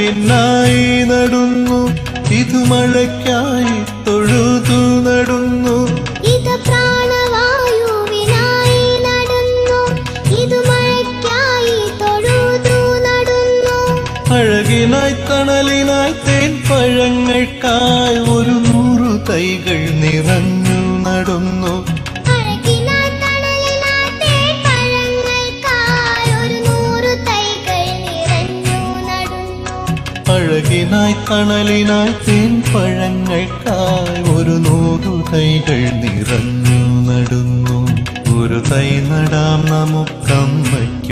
പ്രാണവായുവിനായി നടുന്നു. ഇത് മഴയ്ക്കായി തൊഴുതു നടുന്നു. ഇത് പ്രാണവായുവിനായി നടന്നു. ഇത് മഴയ്ക്കായി തൊഴുതു നടന്നു. അഴകിനായി തണലിനായി തേൻ പഴങ്ങൾക്കായി ഒരു നൂറു തൈകൾ നിറഞ്ഞു നടന്നു. അഴകിനായി തണലിനായി തേൻ പഴങ്ങൾക്കായി ഒരു നൂറു തൈകൾ നിറഞ്ഞു നടുന്നു. ഒരു തൈ നടാം നമുക്ക്